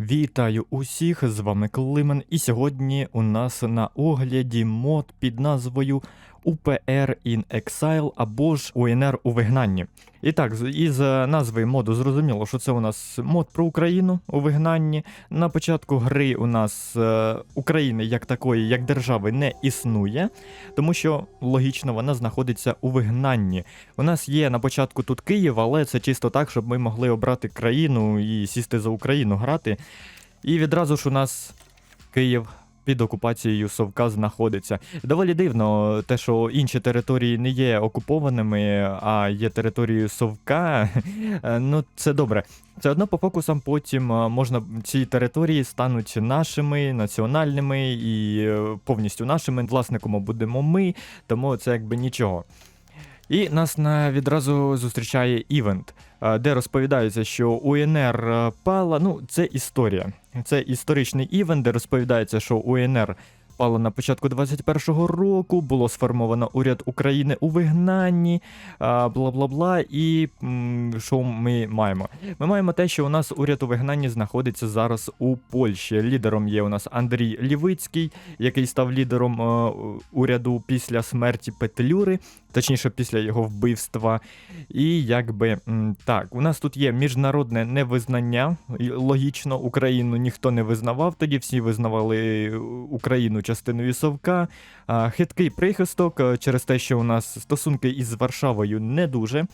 Вітаю усіх, з вами Климен, і сьогодні у нас на огляді мод під назвою UPR in Exile або ж УНР у вигнанні. І так, із назви моду зрозуміло, що це у нас мод про Україну у вигнанні. На початку гри у нас е, України як такої, як держави, не існує, тому що логічно вона знаходиться у вигнанні. У нас є на початку тут Київ, але це чисто так, щоб ми могли обрати країну і сісти за Україну грати. І відразу ж у нас Київ під окупацією Совка знаходиться. Доволі дивно, те, що інші території не є окупованими, а є територією Совка. Е, Ну, це добре. Це одно по фокусам потім е, можна ці території стануть нашими, національними і е, повністю нашими. Власником будемо ми, тому це якби нічого. І нас на відразу зустрічає івент, де розповідається, що УНР пала. Ну, це історія. Це історичний івент, де розповідається, що УНР пала на початку 21-го року, було сформовано уряд України у вигнанні, бла-бла-бла. І м, що ми маємо? Ми маємо те, що у нас уряд у вигнанні знаходиться зараз у Польщі. Лідером є у нас Андрій Лівицький, який став лідером е, уряду після смерті Петлюри, точніше, після його вбивства. І якби так, у нас тут є міжнародне невизнання. Логічно, Україну ніхто не визнавав, тоді всі визнавали е, Україну частиною Совка. Хиткий прихисток е, через те, що у нас стосунки із Варшавою не дуже.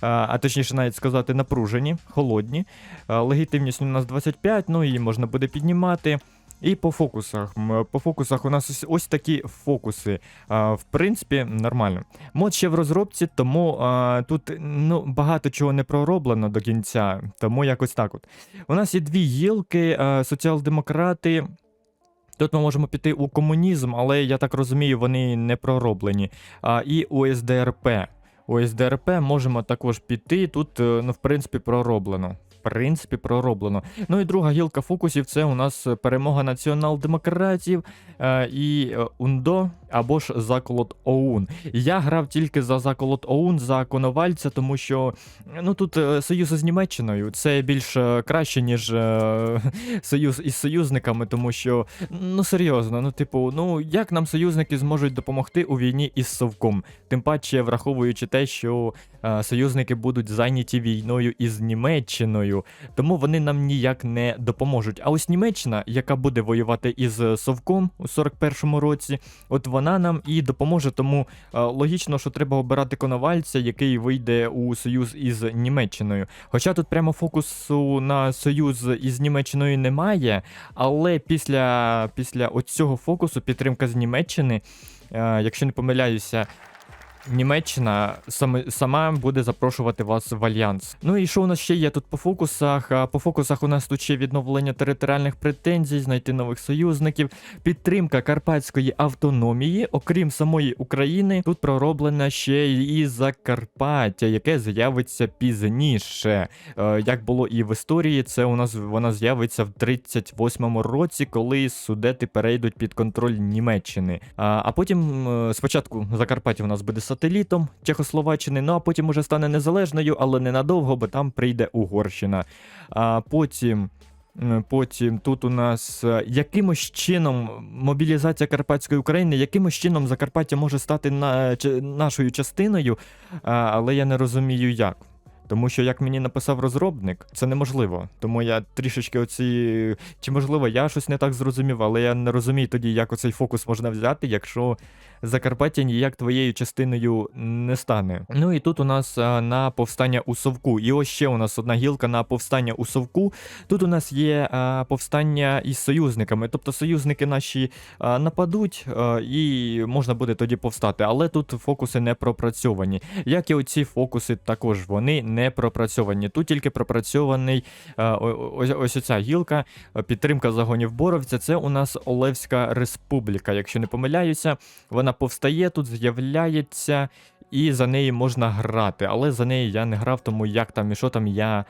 А точніше, навіть сказати, напружені, холодні. Легітимність у нас 25, ну її можна буде піднімати. І по фокусах. По фокусах у нас ось, ось такі фокуси. А, в принципі, нормально. Мод ще в розробці, тому а, тут ну, багато чого не пророблено до кінця, тому якось так от. У нас є дві гілки, соціал-демократи. Тут ми можемо піти у комунізм, але я так розумію, вони не пророблені. А, і у СДРП. У СДРП можемо також піти. Тут, е, ну, в принципі, пророблено. Принципі, пророблено. Ну і друга гілка фокусів це у нас е, перемога націонал-демократів е, і е, УНДО або ж заколот ОУН. Я грав тільки за заколот ОУН, за Коновальця, тому що ну тут е, союз з Німеччиною це більш е, краще, ніж е, союз із союзниками, тому що ну серйозно, ну типу, ну як нам союзники зможуть допомогти у війні із Совком? Тим паче, враховуючи те, що союзники будуть зайняті війною із Німеччиною, тому вони нам ніяк не допоможуть. А ось Німеччина, яка буде воювати із Совком у 41-му році, от вона нам і допоможе. Тому е, логічно, що треба обирати коновальця, який вийде у союз із Німеччиною. Хоча тут прямо фокусу на союз із Німеччиною немає, але після, після оцього фокусу підтримка з Німеччини, е, якщо не помиляюся. Німеччина саме сама буде запрошувати вас в альянс. Ну і що у нас ще є тут по фокусах? По фокусах у нас тут ще відновлення територіальних претензій, знайти нових союзників, підтримка карпатської автономії, окрім самої України, тут пророблена ще і Закарпаття, яке з'явиться пізніше. Е, Як було і в історії, це у нас вона з'явиться в 38-му році, коли судети перейдуть під контроль Німеччини. А, а потім е, спочатку Закарпаття у нас буде сателітом Чехословаччини, ну а потім уже стане незалежною, але ненадовго, бо там прийде Угорщина. А потім. Потім тут у нас е, якимось чином мобілізація Карпатської України, якимось чином Закарпаття може стати на, чи- нашою частиною, але я не розумію як. Тому що, як мені написав розробник, це неможливо. Тому я трішечки оці. Чи можливо, я щось не так зрозумів, але я не розумію тоді, як оцей фокус можна взяти, якщо Закарпаття ніяк твоєю частиною не стане. Ну і тут у нас а, на повстання у Совку. І ось ще у нас одна гілка на повстання у Совку. Тут у нас є а, повстання із союзниками. Тобто союзники наші а, нападуть, і можна буде тоді повстати. Але тут фокуси не пропрацьовані. Як і оці фокуси, також вони не пропрацьовані. Тут тільки пропрацьований ось, ось оця гілка, підтримка загонів Боровця. Це у нас Олевська Республіка. Якщо не помиляюся, вона повстає тут, з'являється, і за неї можна грати. Але за неї я не грав, тому як там і що там я.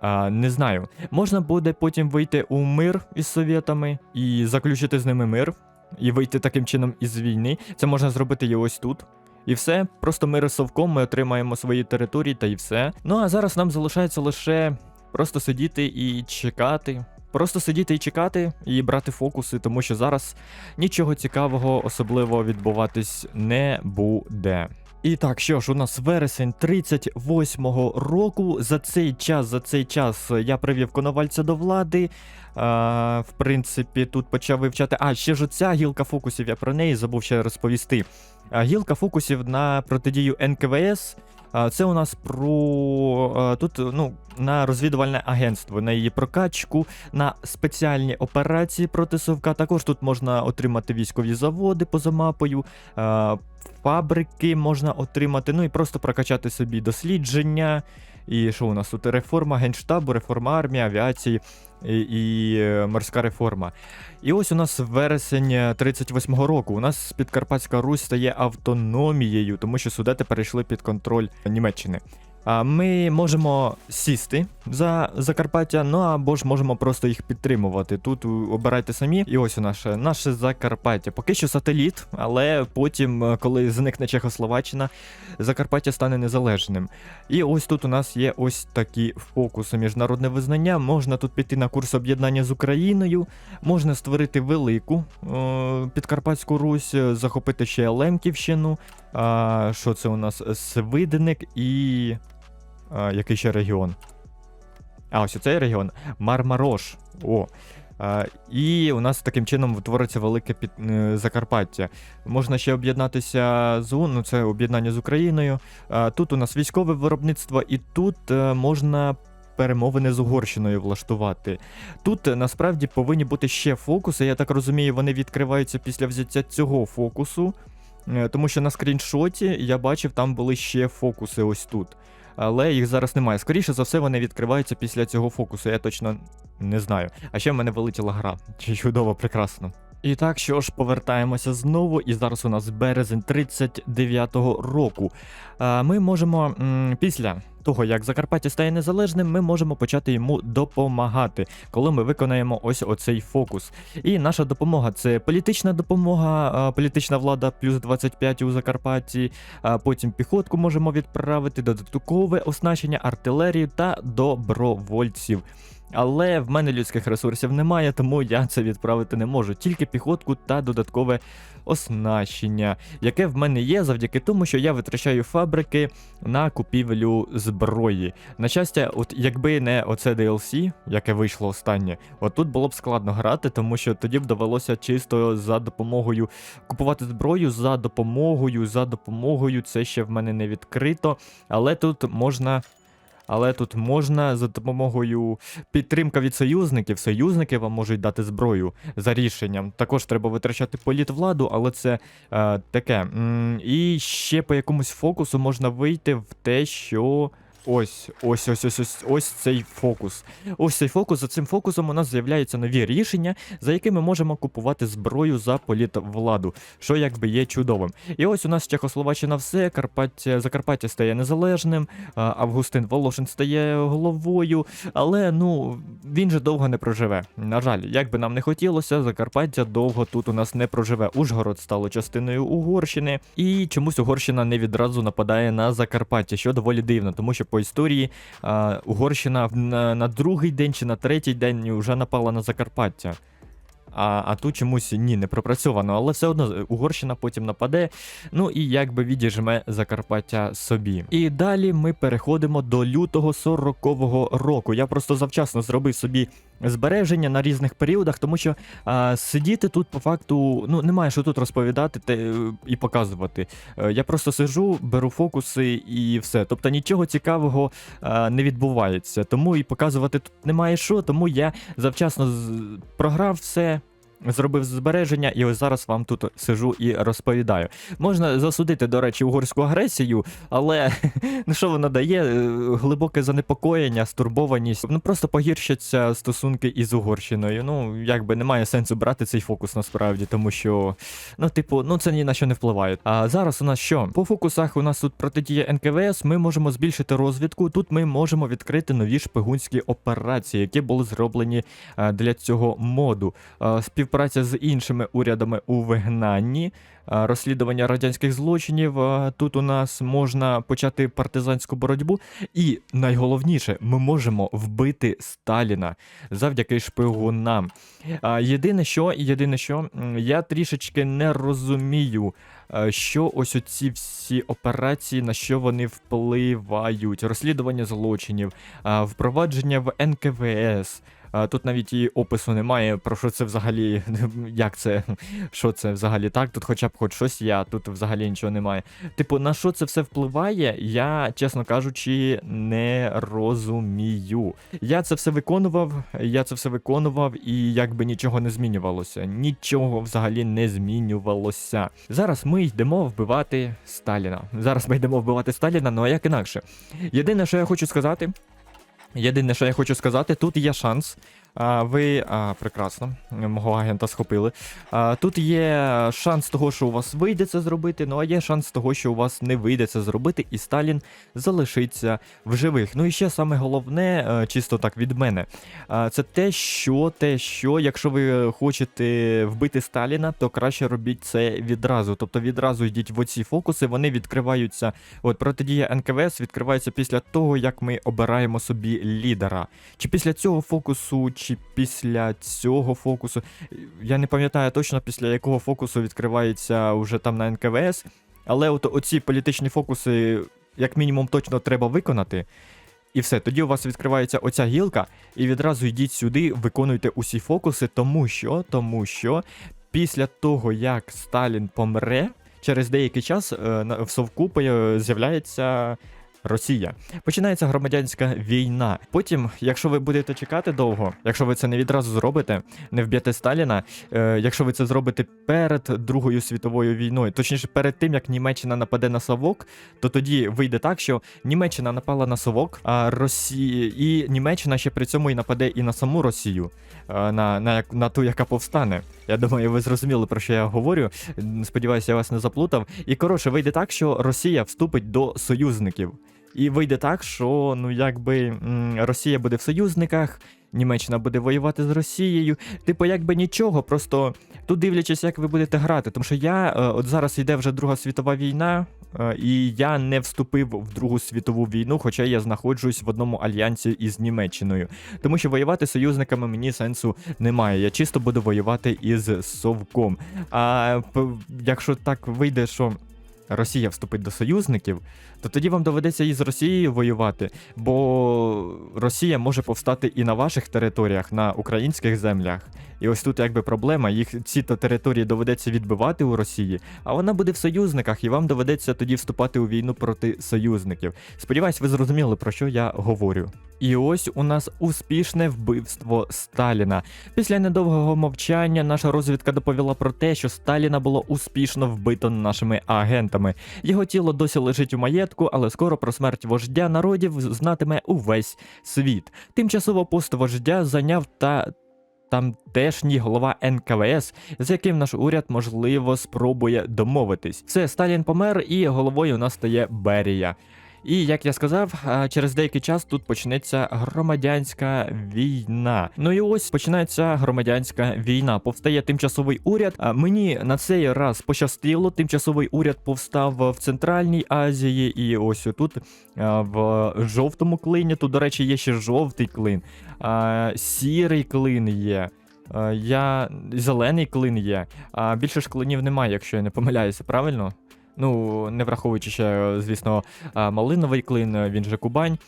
А, не знаю. Можна буде потім вийти у мир із совєтами і заключити з ними мир, і вийти таким чином із війни. Це можна зробити і ось тут. І все, просто із совком, ми отримаємо свої території та і все. Ну а зараз нам залишається лише просто сидіти і чекати, просто сидіти і чекати, і брати фокуси, тому що зараз нічого цікавого особливо відбуватись не буде. І так, що ж, у нас вересень 38-го року. За цей час, за цей час я привів коновальця до влади. А, в принципі, тут почав вивчати. А, ще ж оця гілка фокусів, я про неї забув ще розповісти. Гілка фокусів на протидію НКВС. Це у нас про тут ну, на розвідувальне агентство, на її прокачку, на спеціальні операції проти совка. Також тут можна отримати військові заводи поза мапою, фабрики можна отримати, ну і просто прокачати собі дослідження. І що у нас тут? Реформа генштабу, реформа армії, авіації і, е, морська реформа. І ось у нас вересень 38-го року. У нас Підкарпатська Русь стає автономією, тому що судети перейшли під контроль Німеччини. Ми можемо сісти за Закарпаття, ну або ж можемо просто їх підтримувати. Тут обирайте самі. І ось у наше наше Закарпаття. Поки що сателіт, але потім, е, коли зникне Чехословаччина, Закарпаття стане незалежним. І ось тут у нас є ось такі фокуси. Міжнародне визнання. Можна тут піти на курс об'єднання з Україною, можна створити велику е, Підкарпатську Русь, захопити ще Лемківщину. А, що це у нас? Свидник і. А, який ще регіон? А, ось цей регіон. Мармарош. О. А, і у нас таким чином утвориться велике під, е, Закарпаття. Можна ще об'єднатися з УН, ну це об'єднання з Україною. А, тут у нас військове виробництво, і тут е, можна перемовини з Угорщиною влаштувати. Тут е, насправді повинні бути ще фокуси. Я так розумію, вони відкриваються після взяття цього фокусу. Тому що на скріншоті я бачив, там були ще фокуси ось тут. Але їх зараз немає. Скоріше за все, вони відкриваються після цього фокусу. Я точно не знаю. А ще в мене вилетіла гра. Чудово, прекрасно. І так, що ж, повертаємося знову, і зараз у нас березень 39-го року. Ми можемо після того, як Закарпаття стає незалежним, ми можемо почати йому допомагати, коли ми виконаємо ось оцей фокус. І наша допомога це політична допомога, політична влада плюс 25 у Закарпатті. Потім піхотку можемо відправити, додаткове оснащення, артилерію та добровольців. Але в мене людських ресурсів немає, тому я це відправити не можу. Тільки піхотку та додаткове оснащення, яке в мене є завдяки тому, що я витрачаю фабрики на купівлю зброї. На щастя, от якби не оце DLC, яке вийшло останнє, от тут було б складно грати, тому що тоді б довелося чисто за допомогою купувати зброю за допомогою, за допомогою. Це ще в мене не відкрито, але тут можна. Але тут можна за допомогою підтримка від союзників. Союзники вам можуть дати зброю за рішенням. Також треба витрачати політвладу, але це е, таке. І ще по якомусь фокусу можна вийти в те, що. Ось, ось, ось, ось, ось, ось цей фокус. Ось цей фокус. За цим фокусом у нас з'являються нові рішення, за якими можемо купувати зброю за політвладу, що якби є чудовим. І ось у нас Чехословаччина все, Карпаття, Закарпаття стає незалежним, Августин Волошин стає головою, але ну він же довго не проживе. На жаль, як би нам не хотілося, Закарпаття довго тут у нас не проживе. Ужгород стало частиною Угорщини, і чомусь Угорщина не відразу нападає на Закарпаття, що доволі дивно, тому що по історії а, Угорщина на, на другий день чи на третій день вже напала на Закарпаття. А, а тут чомусь ні, не пропрацьовано, але все одно Угорщина потім нападе. Ну і якби відіжме Закарпаття собі. І далі ми переходимо до лютого 40-го року. Я просто завчасно зробив собі збереження на різних періодах, тому що а, сидіти тут по факту ну немає що тут розповідати те, е, і показувати. Е, Я просто сижу, беру фокуси і все. Тобто нічого цікавого а, не відбувається. Тому і показувати тут немає що, тому я завчасно програв все. Зробив збереження, і ось зараз вам тут сижу і розповідаю. Можна засудити, до речі, угорську агресію, але ну що вона дає? Е, Глибоке занепокоєння, стурбованість. Ну просто погіршаться стосунки із Угорщиною. Ну, якби немає сенсу брати цей фокус насправді, тому що, ну, типу, ну це ні на що не впливає. А зараз у нас що? По фокусах у нас тут протидія НКВС, ми можемо збільшити розвідку. Тут ми можемо відкрити нові шпигунські операції, які були зроблені е, для цього моду. Е, Співпраця з іншими урядами у вигнанні, розслідування радянських злочинів. Тут у нас можна почати партизанську боротьбу. І найголовніше, ми можемо вбити Сталіна завдяки шпигунам. Єдине, що, єдине, що я трішечки не розумію, що ось оці всі операції, на що вони впливають, розслідування злочинів, впровадження в НКВС. Тут навіть і опису немає, про що це взагалі, як це, що це взагалі так. Тут хоча б хоч щось а тут взагалі нічого немає. Типу, на що це все впливає, я, чесно кажучи, не розумію. Я це все виконував, я це все виконував, і якби нічого не змінювалося. Нічого взагалі не змінювалося. Зараз ми йдемо вбивати Сталіна. Зараз ми йдемо вбивати Сталіна, ну а як інакше. Єдине, що я хочу сказати. Єдине, що я хочу сказати, тут є шанс. Ви а, прекрасно, мого агента схопили. А, тут є шанс того, що у вас вийде це зробити, ну а є шанс того, що у вас не вийде це зробити, і Сталін залишиться в живих. Ну і ще саме головне, е, чисто так від мене, це те, що те, що якщо ви хочете вбити Сталіна, то краще робіть це відразу. Тобто відразу йдіть в оці фокуси, вони відкриваються. От протидія НКВС відкривається після того, як ми обираємо собі лідера. Чи після цього фокусу, чи після цього фокусу. Я не пам'ятаю точно, після якого фокусу відкривається вже там на НКВС. Але от оці політичні фокуси, як мінімум, точно треба виконати. І все, тоді у вас відкривається оця гілка, і відразу йдіть сюди, виконуйте усі фокуси, тому що, тому що після того, як Сталін помре, через деякий час е, в совку з'являється Росія. Починається громадянська війна. Потім, якщо ви будете чекати довго, якщо ви це не відразу зробите, не вб'єте Сталіна, е, якщо ви це зробите перед Другою світовою війною, точніше перед тим як Німеччина нападе на Совок, то тоді вийде так, що Німеччина напала на Совок, а Росія і Німеччина ще при цьому і нападе і на саму Росію, е, на, на, як- на ту, яка повстане. Я думаю, ви зрозуміли, про що я говорю. Сподіваюся, я вас не заплутав. І коротше, вийде так, що Росія вступить до союзників. І вийде так, що ну якби Росія буде в союзниках, Німеччина буде воювати з Росією. Типу, якби нічого, просто тут дивлячись, як ви будете грати. Тому що я е, от зараз йде вже Друга світова війна, е, і я не вступив в Другу світову війну, хоча я знаходжусь в одному альянсі із Німеччиною. Тому що воювати з союзниками мені сенсу немає. Я чисто буду воювати із Совком. А якщо так вийде, що. Росія вступить до союзників, то тоді вам доведеться і з Росією воювати, бо Росія може повстати і на ваших територіях, на українських землях. І ось тут якби проблема, їх ці то території доведеться відбивати у Росії, а вона буде в союзниках, і вам доведеться тоді вступати у війну проти союзників. Сподіваюсь, ви зрозуміли, про що я говорю. І ось у нас успішне вбивство Сталіна. Після недовгого мовчання наша розвідка доповіла про те, що Сталіна було успішно вбито нашими агентами. Його тіло досі лежить у маєтку, але скоро про смерть вождя народів знатиме увесь світ. Тимчасово пост вождя зайняв та. Тамтешній голова НКВС, з яким наш уряд можливо спробує домовитись. Все, Сталін помер, і головою у нас стає Берія. І як я сказав, через деякий час тут почнеться громадянська війна. Ну і ось починається громадянська війна. Повстає тимчасовий уряд. Мені на цей раз пощастило. Тимчасовий уряд повстав в Центральній Азії, і ось тут в жовтому клині. Тут, до речі, є ще жовтий клин, сірий клин є. Я зелений клин є. А більше ж клинів немає, якщо я не помиляюся, правильно? Ну, не враховуючи ще, звісно, малиновий клин, е, він же Кубань.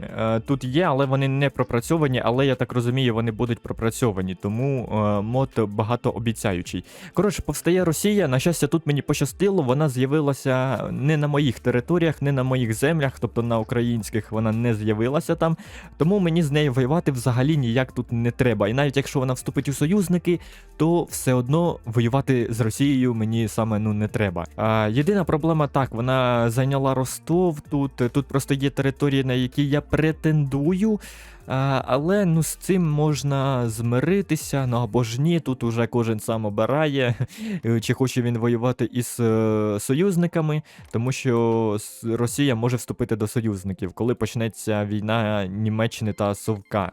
Е, Тут є, але вони не пропрацьовані, але я так розумію, вони будуть пропрацьовані, тому е, мод багатообіцяючий. Коротше, повстає Росія. На щастя, тут мені пощастило, вона з'явилася не на моїх територіях, не на моїх землях, тобто на українських вона не з'явилася там. Тому мені з нею воювати взагалі ніяк тут не треба. І навіть якщо вона вступить у союзники, то все одно воювати з Росією мені саме ну не треба. А, єдина проблема так, вона зайняла Ростов тут. Тут просто є території, на які я претендую. Але ну з цим можна змиритися, ну або ж ні, тут уже кожен сам обирає, чи хоче він воювати із е, союзниками, тому що Росія може вступити до союзників, коли почнеться війна Німеччини та Совка.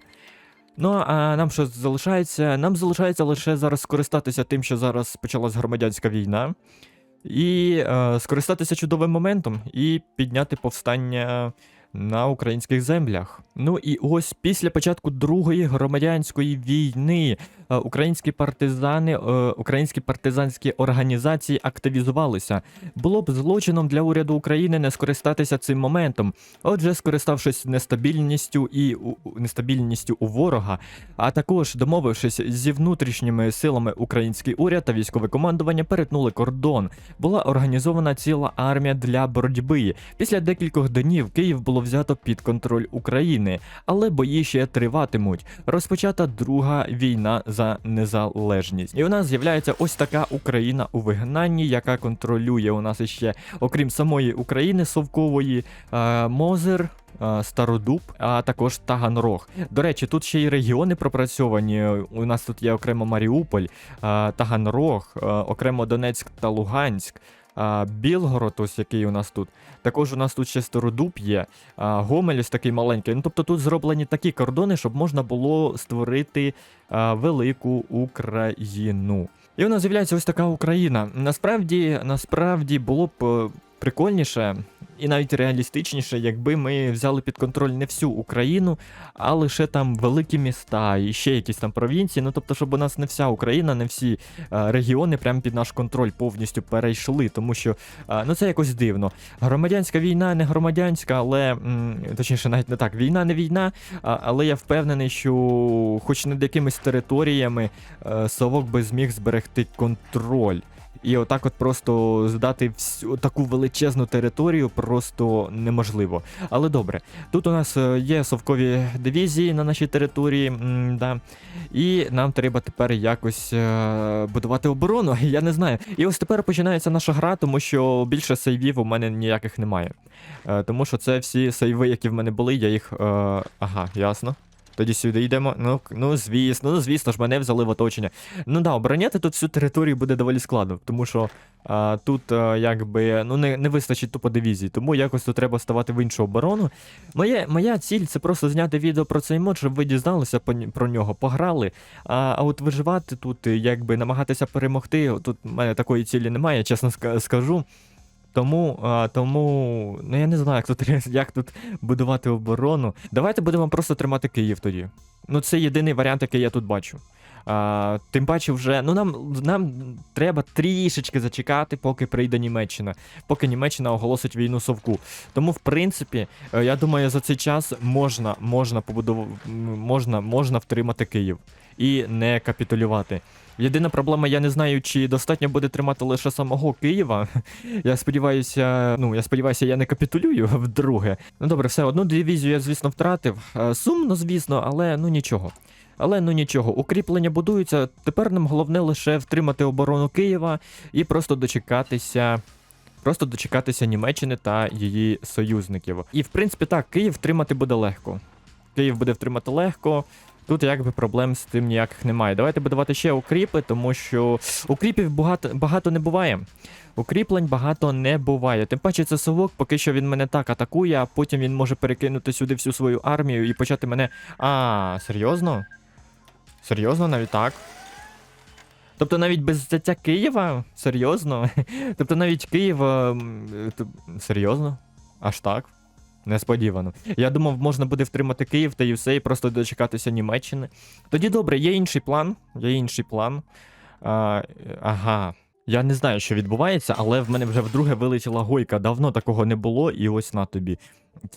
Ну а нам що залишається? Нам залишається лише зараз скористатися тим, що зараз почалась громадянська війна, і е, скористатися чудовим моментом і підняти повстання на українських землях. Ну і ось після початку Другої громадянської війни українські партизани, е, українські партизанські організації активізувалися. Було б злочином для уряду України не скористатися цим моментом. Отже, скориставшись нестабільністю і нестабільністю у ворога, а також домовившись зі внутрішніми силами, український уряд та військове командування перетнули кордон. Була організована ціла армія для боротьби. Після декількох днів Київ було взято під контроль України, але бої ще триватимуть. Розпочата друга війна за незалежність. І у нас з'являється ось така Україна у вигнанні, яка контролює у нас іще, окрім самої України совкової, е, Мозер. е, Стародуб, а також Таганрог. До речі, тут ще й регіони пропрацьовані. У нас тут є окремо Маріуполь, е, Таганрог, окремо Донецьк та Луганськ. А, Білгород, ось який у нас тут. Також у нас тут ще Стародуб є, а, Гомель ось такий маленький. Ну, тобто тут зроблені такі кордони, щоб можна було створити а, велику Україну. І у нас з'являється ось така Україна. Насправді, насправді було б е, прикольніше і навіть реалістичніше, якби ми взяли під контроль не всю Україну, а лише там великі міста і ще якісь там провінції. Ну тобто, щоб у нас не вся Україна, не всі е, регіони прямо під наш контроль повністю перейшли, тому що е, ну це якось дивно. Громадянська війна не громадянська, але точніше, навіть не так. Війна не війна, але я впевнений, що хоч над якимись територіями е, совок би зміг зберегти контроль. І отак от просто здати всю таку величезну територію просто неможливо. Але добре, тут у нас е, є совкові дивізії на нашій території, да, і нам треба тепер якось е, будувати оборону. Я не знаю. І ось тепер починається наша гра, тому що більше сейвів у мене ніяких немає. Е, тому що це всі сейви, які в мене були, я їх. Ага, ясно. Тоді сюди йдемо. Ну, ну звісно, ну звісно ж, мене взяли в оточення. Ну да, обороняти тут всю територію буде доволі складно, тому що а, тут а, якби ну не, не вистачить тупо дивізії, тому якось тут треба ставати в іншу оборону. Моє, моя ціль це просто зняти відео про цей мод, щоб ви дізналися про нього, пограли. А, а от виживати тут, якби намагатися перемогти, тут в мене такої цілі немає, чесно скажу. Тому, а, тому, ну я не знаю, як тут, як тут будувати оборону. Давайте будемо просто тримати Київ тоді. Ну, це єдиний варіант, який я тут бачу. А, тим паче, вже ну нам, нам треба трішечки зачекати, поки прийде Німеччина, поки Німеччина оголосить війну совку. Тому, в принципі, е, я думаю, за цей час можна, можна побудов... можна, можна втримати Київ і не капітулювати. Єдина проблема, я не знаю, чи достатньо буде тримати лише самого Києва. Я сподіваюся, ну я сподіваюся, я не капітулюю вдруге. Ну добре, все, одну дивізію я, звісно, втратив. Е, Сумно, звісно, але ну нічого. Але ну нічого, укріплення будуються. Тепер нам головне лише втримати оборону Києва і просто дочекатися. Просто дочекатися Німеччини та її союзників. І в принципі так, Київ втримати буде легко. Київ буде втримати легко. Тут якби проблем з тим ніяких немає. Давайте будувати ще укріпи, тому що укріпів багато, багато не буває. Укріплень багато не буває. Тим паче це совок, поки що він мене так атакує, а потім він може перекинути сюди всю свою армію і почати мене. А, серйозно? Серйозно, навіть так? Тобто навіть без взяття Києва? Серйозно? Тобто навіть Київ. ем, е, Серйозно? Аж так? Несподівано. Я думав, можна буде втримати Київ та все, і просто дочекатися Німеччини. Тоді добре, є інший план. Є інший план. А, ага. Я не знаю, що відбувається, але в мене вже вдруге вилетіла гойка. Давно такого не було, і ось на тобі.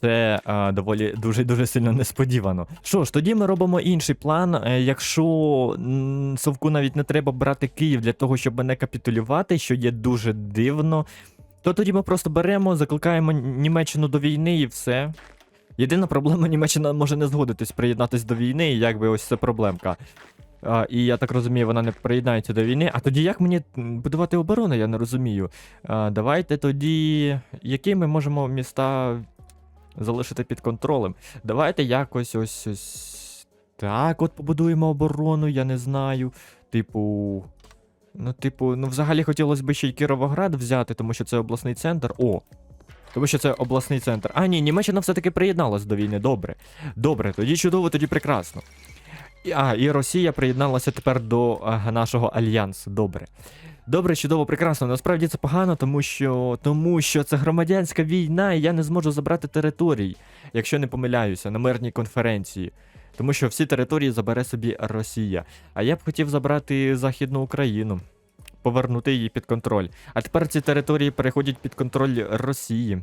Це а, доволі дуже дуже сильно несподівано. Що ж, тоді ми робимо інший план. Е, Якщо Совку навіть не треба брати Київ для того, щоб не капітулювати, що є дуже дивно, то тоді ми просто беремо, закликаємо Німеччину до війни і все. Єдина проблема, Німеччина може не згодитись приєднатись до війни, і якби ось це проблемка. А, і я так розумію, вона не приєднається до війни. А тоді як мені будувати оборону, я не розумію. А, давайте тоді. Які ми можемо міста залишити під контролем? Давайте якось ось ось. Так, от побудуємо оборону, я не знаю. Типу. Ну, типу, ну взагалі хотілося б ще й Кіровоград взяти, тому що це обласний центр. О! Тому що це обласний центр. А, ні, Німеччина все-таки приєдналась до війни. Добре. Добре, тоді чудово, тоді прекрасно. А, і Росія приєдналася тепер до а, нашого альянсу. Добре. Добре, чудово, прекрасно. Насправді це погано, тому що, тому що це громадянська війна, і я не зможу забрати територій, якщо не помиляюся, на мирній конференції. Тому що всі території забере собі Росія. А я б хотів забрати Західну Україну, повернути її під контроль. А тепер ці території переходять під контроль Росії.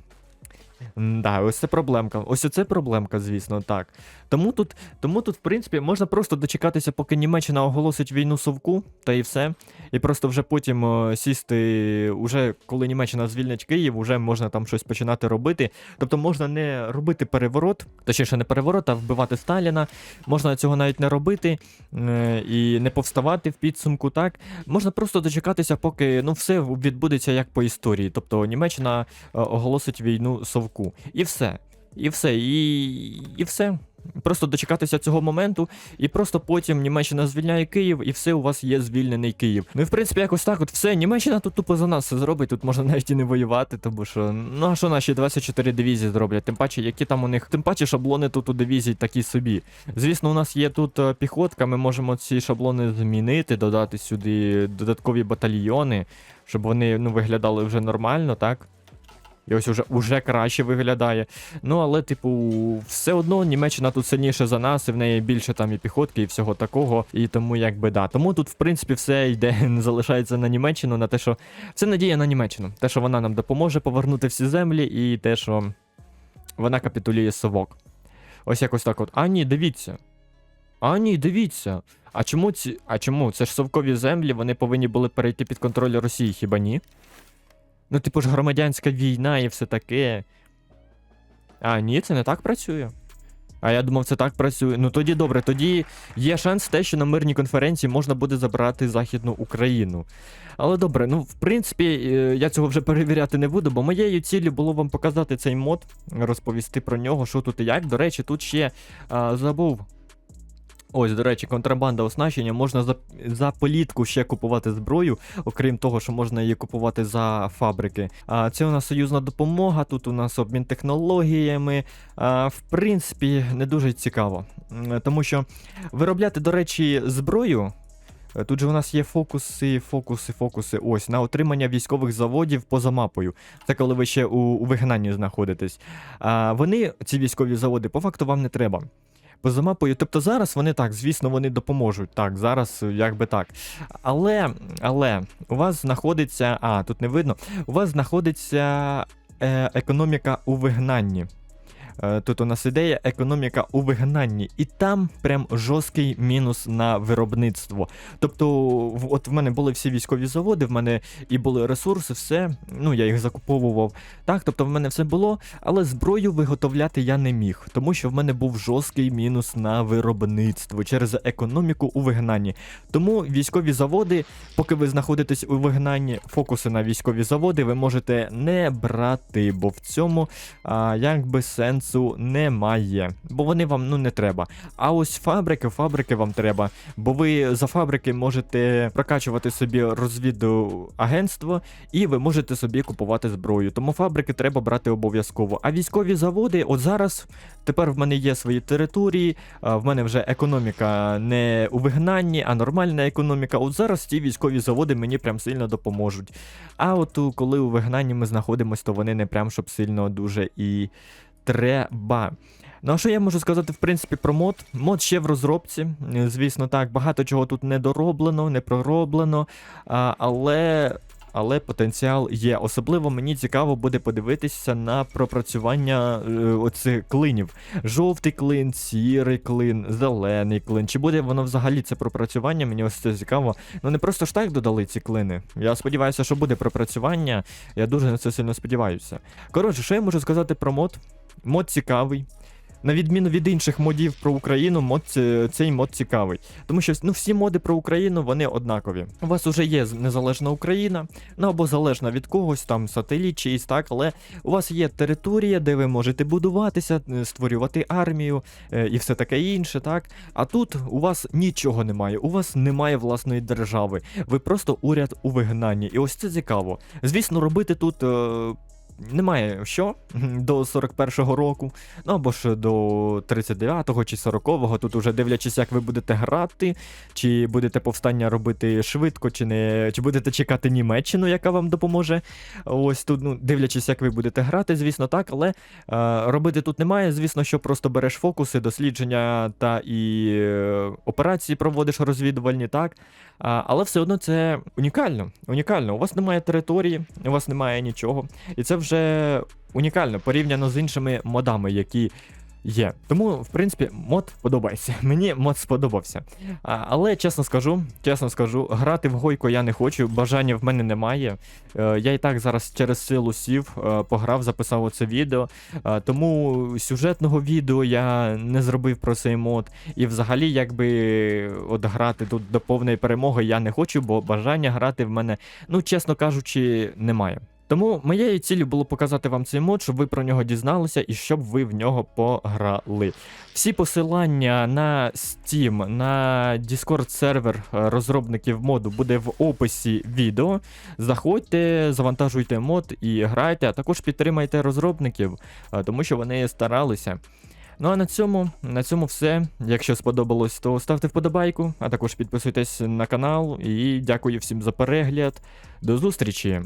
Да, ось це проблемка. Ось оце проблемка, звісно, так. Тому тут, тому тут, в принципі, можна просто дочекатися, поки Німеччина оголосить війну Совку, та і все. І просто вже потім сісти, уже коли Німеччина звільнить Київ, вже можна там щось починати робити. Тобто можна не робити переворот, точніше не переворот, а вбивати Сталіна. Можна цього навіть не робити е, і не повставати в підсумку, так. Можна просто дочекатися, поки ну все відбудеться як по історії. Тобто Німеччина оголосить війну Совку. І все. І все, і, і все. Просто дочекатися цього моменту, і просто потім Німеччина звільняє Київ, і все у вас є звільнений Київ. Ну і в принципі, якось так, от все, Німеччина тут тупо за нас все зробить. Тут можна навіть і не воювати, тому що ну а що наші 24 дивізії зроблять? Тим паче, які там у них, тим паче шаблони тут у дивізій такі собі. Звісно, у нас є тут е, піхотка, ми можемо ці шаблони змінити, додати сюди додаткові батальйони, щоб вони ну виглядали вже нормально, так? І ось уже, уже краще виглядає. Ну, але, типу, все одно Німеччина тут сильніше за нас, і в неї більше там і піхотки, і всього такого. І тому якби да. Тому тут, в принципі, все йде, залишається на Німеччину, на те, що. Це надія на Німеччину. Те, що вона нам допоможе повернути всі землі, і те, що вона капітулює совок. Ось якось так от. А ні, дивіться. А ні, дивіться. А чому ці. А чому? Це ж совкові землі, вони повинні були перейти під контроль Росії, хіба ні? Ну, типу ж громадянська війна і все таке. А, ні, це не так працює. А я думав, це так працює. Ну тоді добре, тоді є шанс те, що на мирній конференції можна буде забрати Західну Україну. Але добре, ну в принципі, е, я цього вже перевіряти не буду, бо моєю ціллю було вам показати цей мод, розповісти про нього, що тут і як. До речі, тут ще а, забув. Ось, до речі, контрабанда оснащення. Можна за, за політку ще купувати зброю, окрім того, що можна її купувати за фабрики. А це у нас союзна допомога, тут у нас обмін технологіями. А, в принципі, не дуже цікаво. Тому що виробляти, до речі, зброю. е, Тут же у нас є фокуси, фокуси, фокуси. Ось на отримання військових заводів поза мапою. Це коли ви ще у, у вигнанні знаходитесь. А вони, ці військові заводи, по факту вам не треба поза мапою. Тобто зараз вони так, звісно, вони допоможуть. Так, зараз як якби так. Але, але у вас знаходиться. А, тут не видно. У вас знаходиться е, економіка у вигнанні. Е, Тут у нас ідея економіка у вигнанні, і там прям жорсткий мінус на виробництво. Тобто, от в мене були всі військові заводи, в мене і були ресурси, все. Ну я їх закуповував. Так, тобто в мене все було, але зброю виготовляти я не міг, тому що в мене був жорсткий мінус на виробництво через економіку у вигнанні. Тому військові заводи, поки ви знаходитесь у вигнанні, фокуси на військові заводи ви можете не брати, бо в цьому а, якби сенсу немає. Бо вони вам ну не треба. А ось фабрики, фабрики вам треба, бо ви за фабрики можете прокачувати собі розвіду агентство, і ви можете собі купувати зброю. Тому фабрики треба брати обов'язково. А військові заводи, от зараз тепер в мене є свої території, в мене вже економіка не у вигнанні, а нормальна економіка. От зараз ті військові заводи мені прям сильно допоможуть. А от коли у вигнанні ми знаходимося, то вони не прям щоб сильно дуже і треба. Ну а що я можу сказати, в принципі, про мод? Мод ще в розробці. Е, Звісно, так, багато чого тут не дороблено, не пророблено, але. Але потенціал є. Особливо мені цікаво буде подивитися на пропрацювання е, оцих клинів. Жовтий клин, сірий клин, зелений клин. Чи буде воно взагалі це пропрацювання? Мені ось це цікаво. Ну не просто ж так додали ці клини. Я сподіваюся, що буде пропрацювання. Я дуже на це сильно сподіваюся. Коротше, що я можу сказати про мод? Мод цікавий. На відміну від інших модів про Україну, мод, цей мод цікавий. Тому що ну, всі моди про Україну вони однакові. У вас уже є незалежна Україна, ну або залежна від когось, там сателіт чиїсь, так, але у вас є територія, де ви можете будуватися, е, створювати армію е, і все таке інше, так. А тут у вас нічого немає, у вас немає власної держави. Ви просто уряд у вигнанні. І ось це цікаво. Звісно, робити тут. Немає що до 41-го року, ну або ж до 39-го чи 40-го. Тут уже дивлячись, як ви будете грати, чи будете повстання робити швидко, чи не чи будете чекати Німеччину, яка вам допоможе. Ось тут, ну, дивлячись, як ви будете грати, звісно, так, але е, робити тут немає. Звісно, що просто береш фокуси, дослідження та і е, операції проводиш розвідувальні, так. А, але все одно це унікально. Унікально. У вас немає території, у вас немає нічого. І це вже унікально порівняно з іншими модами, які є. Тому, в принципі, мод подобається. Мені мод сподобався. А, але чесно скажу, чесно скажу, грати в гойко я не хочу, бажання в мене немає. Е, я і так зараз через силу сів, е, пограв, записав оце відео. Е, тому сюжетного відео я не зробив про цей мод. І взагалі, якби от грати тут до повної перемоги я не хочу, бо бажання грати в мене, ну чесно кажучи, немає. Тому моєю ціллю було показати вам цей мод, щоб ви про нього дізналися і щоб ви в нього пограли. Всі посилання на Steam, на Discord сервер е, розробників моду буде в описі відео. Заходьте, завантажуйте мод і грайте, а також підтримайте розробників, е, тому що вони старалися. Ну а на цьому, на цьому все. Якщо сподобалось, то ставте вподобайку, а також підписуйтесь на канал і дякую всім за перегляд. До зустрічі!